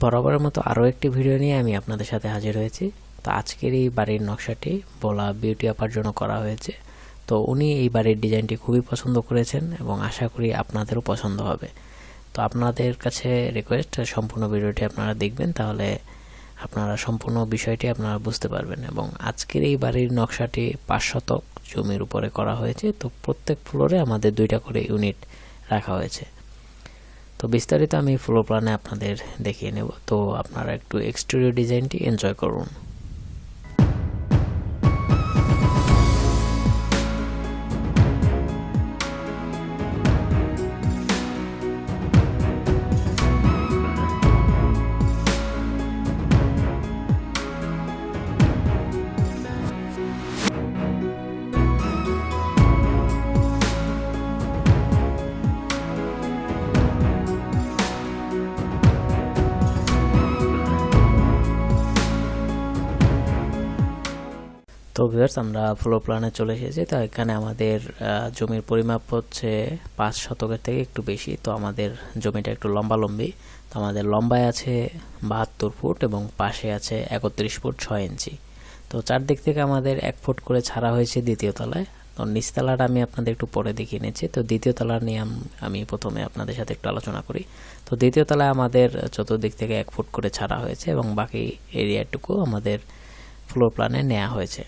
বরাবরের মতো আরও একটি ভিডিও নিয়ে আমি আপনাদের সাথে হাজির হয়েছি। তো আজকের এই বাড়ির নকশাটি বলা বিউটি আপার জন্য করা হয়েছে। তো উনি এই বাড়ির ডিজাইনটি খুবই পছন্দ করেছেন এবং আশা করি আপনাদেরও পছন্দ হবে। তো আপনাদের কাছে রিকোয়েস্ট সম্পূর্ণ ভিডিওটি আপনারা দেখবেন, তাহলে আপনারা সম্পূর্ণ বিষয়টি আপনারা বুঝতে পারবেন। এবং আজকের এই বাড়ির নকশাটি পাঁচ শতক জমির উপরে করা হয়েছে। তো প্রত্যেক ফ্লোরে আমাদের দুইটা করে ইউনিট রাখা হয়েছে। তো বিস্তারিত আমি ফ্লো প্ল্যানে আপনাদের দেখিয়ে নেব। তো আপনারা একটু এক্সটেরিয়র ডিজাইনটি এনজয় করুন। তো ভিউয়ার্স, আমরা ফ্লোর প্ল্যানে চলে এসেছি। তো এখানে আমাদের জমির পরিমাপ হচ্ছে পাঁচ শতকের থেকে একটু বেশি। তো আমাদের জমিটা একটু লম্বা লম্বি তো আমাদের লম্বায় আছে বাহাত্তর ফুট এবং পাশে আছে একত্রিশ ফুট ছয় ইঞ্চি। তো চারদিক থেকে আমাদের এক ফুট করে ছাড়া হয়েছে দ্বিতীয় তলায়। তো নিচতলাটা আমি আপনাদের একটু পরে দেখিয়ে নিচ্ছি। তো দ্বিতীয় তলা নিয়ে আমি প্রথমে আপনাদের সাথে একটু আলোচনা করি। তো দ্বিতীয় তলায় আমাদের চতুর্দিক থেকে এক ফুট করে ছাড়া হয়েছে এবং বাকি এরিয়াটুকু আমাদের ফ্লোর প্ল্যানে নেওয়া হয়েছে।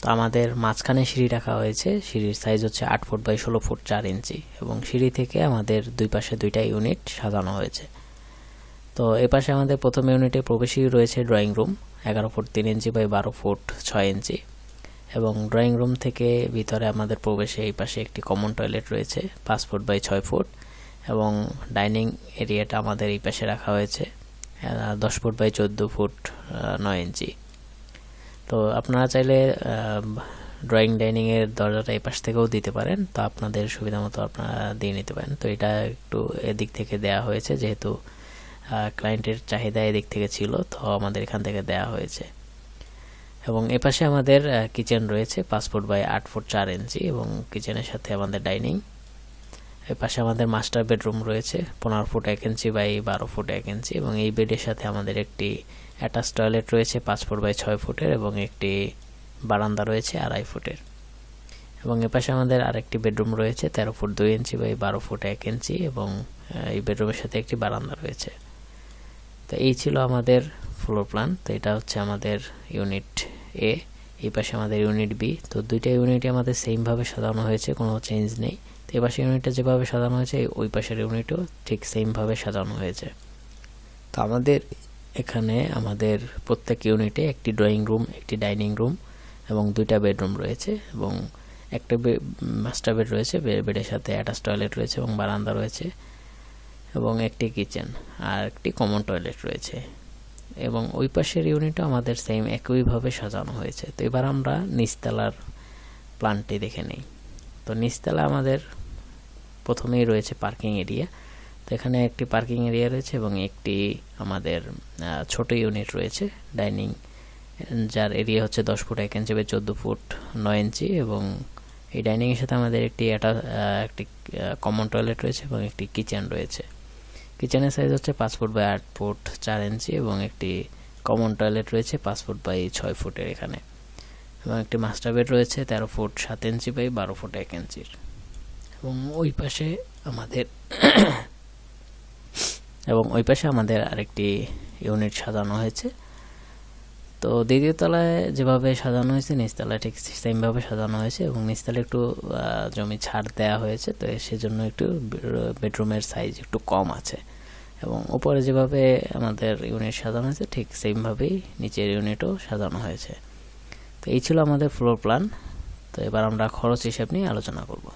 তো আমাদের মাঝখানে সিঁড়ি রাখা হয়েছে। সিঁড়ির সাইজ হচ্ছে আট ফুট বাই ষোলো ফুট চার ইঞ্চি এবং সিঁড়ি থেকে আমাদের দুই পাশে দুইটা ইউনিট সাজানো হয়েছে। তো এ পাশে আমাদের প্রথম ইউনিটে প্রবেশই রয়েছে ড্রয়িং রুম এগারো ফুট তিন ইঞ্চি বাই বারো ফুট ছয় ইঞ্চি এবং ড্রয়িং রুম থেকে ভিতরে আমাদের প্রবেশে এই পাশে একটি কমন টয়লেট রয়েছে, পাঁচ ফুট বাই ছয় ফুট এবং ডাইনিং এরিয়াটা আমাদের এই পাশে রাখা হয়েছে। দশ ফুট বাই চোদ্দ ফুট নয় ইঞ্চি। তো আপনারা চাইলে ড্রয়িং ডাইনিংয়ের দরজাটা এই পাশ থেকেও দিতে পারেন, তো আপনাদের সুবিধা মতো আপনারা দিয়ে নিতে পারেন। তো এটা একটু এদিক থেকে দেয়া হয়েছে, যেহেতু ক্লায়েন্টের চাহিদা এদিক থেকে ছিল, তো আমাদের এখান থেকে দেয়া হয়েছে। এবং এপাশে আমাদের কিচেন রয়েছে, পাঁচ ফুট বাই আট ফুট চার ইঞ্চি, এবং কিচেনের সাথে আমাদের ডাইনিং পাশে আমাদের মাস্টার বেডরুম রয়েছে, পনেরো ফুট এক ইঞ্চি বাই বারো ফুট এক ইঞ্চি এবং এই বেডের সাথে আমাদের একটি অ্যাটাচ টয়লেট রয়েছে পাঁচ ফুট বাই ছয় ফুটের, এবং একটি বারান্দা রয়েছে আড়াই ফুটের। এবং এপাশে আমাদের আরেকটি বেডরুম রয়েছে তেরো ফুট দুই ইঞ্চি বাই বারো ফুট এক ইঞ্চি এবং এই বেডরুমের সাথে একটি বারান্দা রয়েছে। তো এই ছিল আমাদের ফ্লোর প্ল্যান তো এটা হচ্ছে আমাদের ইউনিট এ এই পাশে আমাদের ইউনিট বি তো দুইটা ইউনিটই আমাদের সেমভাবে সাজানো হয়েছে, কোনো চেঞ্জ নেই। তো এই পাশে ইউনিটটা যেভাবে সাজানো হয়েছে, ওই পাশের ইউনিটও ঠিক সেমভাবে সাজানো হয়েছে। তো আমাদের এখানে আমাদের প্রত্যেক ইউনিটে একটি ড্রয়িং রুম একটি ডাইনিং রুম এবং দুইটা বেডরুম রয়েছে এবং একটা মাস্টার বেড রয়েছে বেডের সাথে অ্যাটাচ টয়লেট রয়েছে এবং বারান্দা রয়েছে এবং একটি কিচেন আর একটি কমন টয়লেট রয়েছে এবং ওই পাশের ইউনিটও আমাদের সেম একইভাবে সাজানো হয়েছে। তো এবার আমরা নিচতলার প্ল্যানটি দেখে নিই। তো নিচতলা আমাদের প্রথমেই রয়েছে পার্কিং এরিয়া তো এখানে একটি পার্কিং এরিয়া রয়েছে এবং একটি আমাদের ছোট ইউনিট রয়েছে ডাইনিং যার এরিয়া হচ্ছে দশ ফুট এক ইঞ্চি বা চোদ্দ ফুট নয় ইঞ্চি এবং এই ডাইনিংয়ের সাথে আমাদের একটি একটা একটি কমন টয়লেট রয়েছে এবং একটি কিচেন রয়েছে। কিচেনের সাইজ হচ্ছে পাঁচ ফুট বাই আট ফুট চার ইঞ্চি এবং একটি কমন টয়লেট রয়েছে পাঁচ ফুট বাই ছয় ফুটের এখানে। এবং একটি মাস্টার বেড রয়েছে তেরো ফুট সাত ইঞ্চি বাই বারো ফুট এক ইঞ্চির এবং ওই পাশে আমাদের এবং ওই পাশে আমাদের আরেকটি ইউনিট সাজানো হয়েছে। তো দ্বিতীয় তলায় যেভাবে সাজানো হয়েছে নিচতলায় ঠিক সেমভাবে সাজানো হয়েছে এবং নিচতলায় একটু জমি ছাড় দেওয়া হয়েছে, তো সেজন্য একটু বেডরুমের সাইজ একটু কম আছে। এবং উপরে যেভাবে আমাদের ইউনিট সাজানো হয়েছে, ঠিক সেমভাবেই নিচের ইউনিটও সাজানো হয়েছে। তো এই ছিল আমাদের ফ্লোর প্ল্যান তো এবার আমরা খরচ হিসাব নিয়ে আলোচনা করব।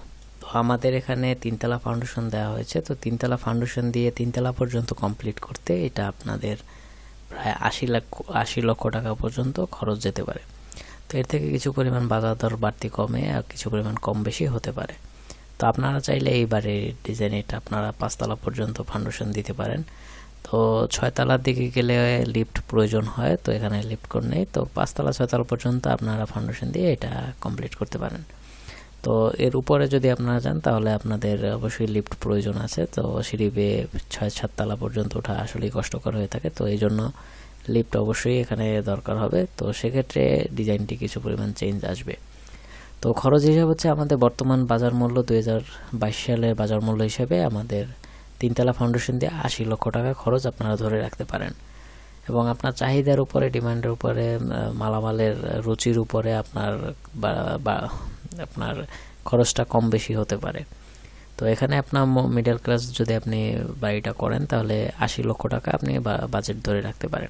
আমাদের এখানে তিনতলা ফাউন্ডেশন দেওয়া হয়েছে। তো তিনতলা ফাউন্ডেশন দিয়ে তিনতলা পর্যন্ত কমপ্লিট করতে এটা আপনাদের প্রায় আশি লাখ, আশি লক্ষ টাকা পর্যন্ত খরচ যেতে পারে। তো এর থেকে কিছু পরিমাণ বাজার দর বাড়তি কমে আর কিছু পরিমাণ কম বেশি হতে পারে। তো আপনারা চাইলে এই বাড়ির ডিজাইন এটা আপনারা পাঁচতলা পর্যন্ত ফাউন্ডেশন দিতে পারেন। তো ছয়তলার দিকে গেলে লিফট প্রয়োজন হয়, তো এখানে লিফট করে নেই। তো পাঁচতলা, ছয়তলা পর্যন্ত আপনারা ফাউন্ডেশন দিয়ে এটা কমপ্লিট করতে পারেন। তো এর উপরে যদি আপনারা যান, তাহলে আপনাদের অবশ্যই লিফট প্রয়োজন আছে। তো সিঁড়ি বেয়ে ছয় সাততলা পর্যন্ত ওঠা আসলেই কষ্টকর হয়ে থাকে। তো এই জন্য লিফট অবশ্যই এখানে দরকার হবে। তো সেক্ষেত্রে ডিজাইনটি কিছু পরিমাণ চেঞ্জ আসবে। তো খরচ হিসাব হচ্ছে আমাদের বর্তমান বাজার মূল্য দু হাজার বাইশ সালের বাজার মূল্য হিসেবে আমাদের তিনতলা ফাউন্ডেশন দিয়ে আশি লক্ষ টাকা খরচ আপনারা ধরে রাখতে পারেন। এবং আপনার চাহিদার উপরে ডিমান্ডের উপরে মালামালের রুচির উপরে আপনার আপনার খরচটা কম বেশি হতে পারে। তো এখানে আপনার মিডল ক্লাস যদি আপনি বাড়িটা করেন, তাহলে আশি লক্ষ টাকা আপনি বাজেট ধরে রাখতে পারেন।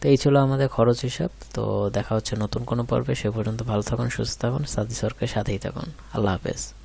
তো এই ছিল আমাদের খরচ হিসাব। তো দেখা হচ্ছে নতুন কোনো পর্বে। সে পর্যন্ত ভালো থাকুন, সুস্থ থাকুন সাদি সরকারের সাথেই থাকুন। আল্লাহ হাফেজ।